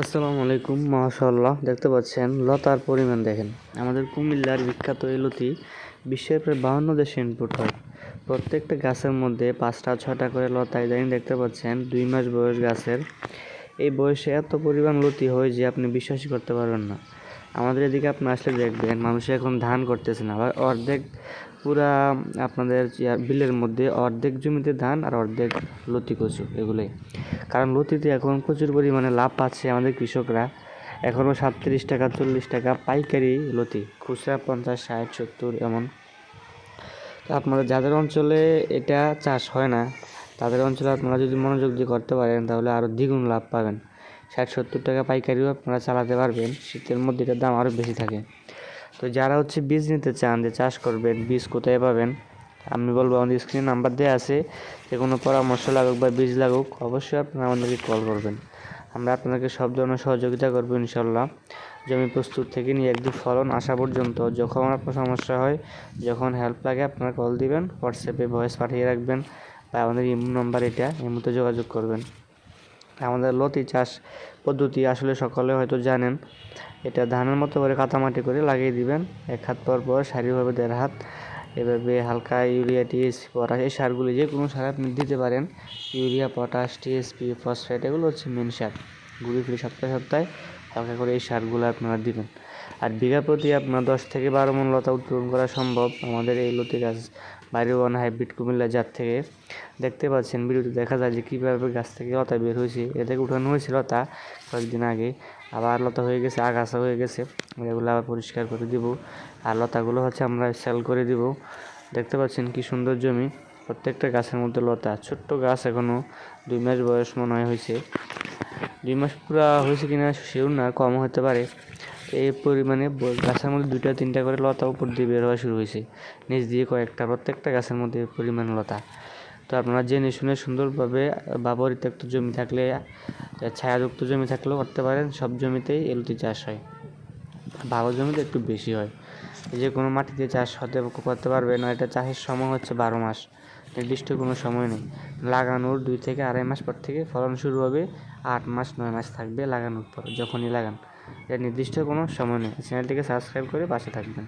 আসসালামু আলাইকুম মাশাল্লাহ দেখতে পাচ্ছেন, লতার পরিমাণ দেখেন। আমাদের কুমিল্লার বিখ্যাত এই লতি বিশ্বের প্রায় বাহান্ন দেশে ইনপুট হয়। প্রত্যেকটা গাছের মধ্যে পাঁচটা ছটা করে লতা ইদানিং দেখতে পাচ্ছেন, দুই মাস বয়স গাছের। এই বয়সে এত পরিমাণ লতি হয় যে আপনি বিশ্বাসই করতে পারবেন না। আমাদের এদিকে আপনি আসলে দেখবেন, মানুষ এখন ধান করতেছে না, আবার অর্ধেক পুরা আপনাদের বিলের মধ্যে অর্ধেক জমিতে ধান আর অর্ধেক লতি কচু এগুলোই। কারণ লতিতে এখন প্রচুর পরিমাণে লাভ পাচ্ছে আমাদের কৃষকরা। এখনও সাতত্রিশ টাকা, চল্লিশ টাকা পাইকারি লতি, খুচরা পঞ্চাশ, ষাট, সত্তর এমন। তো আপনাদের যাদের অঞ্চলে এটা চাষ হয় না, তাদের অঞ্চলে আপনারা যদি মনোযোগ দিয়ে করতে পারেন, তাহলে আরও দ্বিগুণ লাভ পাবেন। ষাট, সত্তর টাকা পাইকারিও আপনারা চালাতে পারবেন, শীতের মধ্যে এটার দাম আরও বেশি থাকে। তো যারা হচ্ছে বীজ নিতে চান যে চাষ করবেন, বীজ কোথায় পাবেন, আমি বলব আমাদের স্ক্রিনে নাম্বার দেওয়া আছে, যে কোনো পরামর্শ লাগুক বা বীজ লাগুক, অবশ্যই আপনারা আমাদেরকে কল করবেন। আমরা আপনাকে সব ধরনের সহযোগিতা করব ইনশাল্লাহ জমি প্রস্তুত থেকে নিয়ে একদম ফলন আসা পর্যন্ত, যখন আপনার সমস্যা হয়, যখন হেল্প লাগে আপনারা কল দিবেন হোয়াটসঅ্যাপে ভয়েস পাঠিয়ে রাখবেন, বা আমাদের ইমো নাম্বার এটা, ইমোতে যোগাযোগ করবেন। আমাদের লতি চাষ পদ্ধতি আসলে সকলে হয়তো জানেন। এটা ধানের মতো করে কাটামাটি করে লাগিয়ে দিবেন। এক হাত পর পর সারিভাবে দেড় হাত। এভাবে হালকা ইউরিয়া টিএসপি পটাশ, এই সারগুলি যে কোনো সার আপনি দিতে পারেন। ইউরিয়া, পটাশ টিএসপি ফসফেট, এগুলো হচ্ছে মেন সার। ঘুরে ফিরে সপ্তাহে সপ্তাহে হালকা করে এই সারগুলো আপনারা দিবেন। আর বিঘা প্রতি আপনার দশ থেকে বারো মন লতা উৎপাদন করা সম্ভব আমাদের এই লতি গাছ বাড়িওয়ান হাইব্রিড কুমিল্লা জাত থেকে। দেখতে পাচ্ছেন, ভিডিওতে দেখা যায় যে কীভাবে গাছ থেকে লতা বের হয়েছে। এ থেকে উঠানো হয়েছে লতা কয়েকদিন আগে, আবার লতা হয়ে গেছে, আগাছা হয়ে গেছে। এগুলো আবার পরিষ্কার করে দিব। আর লতাগুলো হচ্ছে আমরা সেল করে দিব। দেখতে পাচ্ছেন কি সুন্দর জমি। প্রত্যেকটা গাছের মধ্যে লতা। ছোট্ট গাছ এখনও দুই মাস বয়স মনে হয় হয়েছে। দুই মাস পুরা হয়েছে কিনা সেও না, কম হতে পারে। এই পরিমাণে গাছের মধ্যে দুইটা, তিনটা করে লতা উপর দিয়ে বের হওয়া শুরু হয়েছে। নিচ দিয়ে কয়েকটা, প্রত্যেকটা গাছের মধ্যে পরিমাণ লতা। তো আপনারা জেনে শুনে সুন্দরভাবে বা পরিত্যক্ত জমি থাকলে, ছায়াযুক্ত জমি থাকলেও করতে পারেন। সব জমিতেই এলতি চাষ হয়। ভালো জমিতে একটু বেশি হয়। যে কোনো মাটিতে চাষ হতে করতে পারবে না, এটা চাষের সময় হচ্ছে বারো মাস। নির্দিষ্ট কোনো সময় নেই। লাগানোর দুই থেকে আড়াই মাস পর থেকে ফলন শুরু হবে। আট মাস, নয় মাস থাকবে লাগানোর পর, যখনই লাগান। এর নির্দিষ্ট কোনো সময় নেই। চ্যানেলটিকে সাবস্ক্রাইব করে পাশে থাকবেন।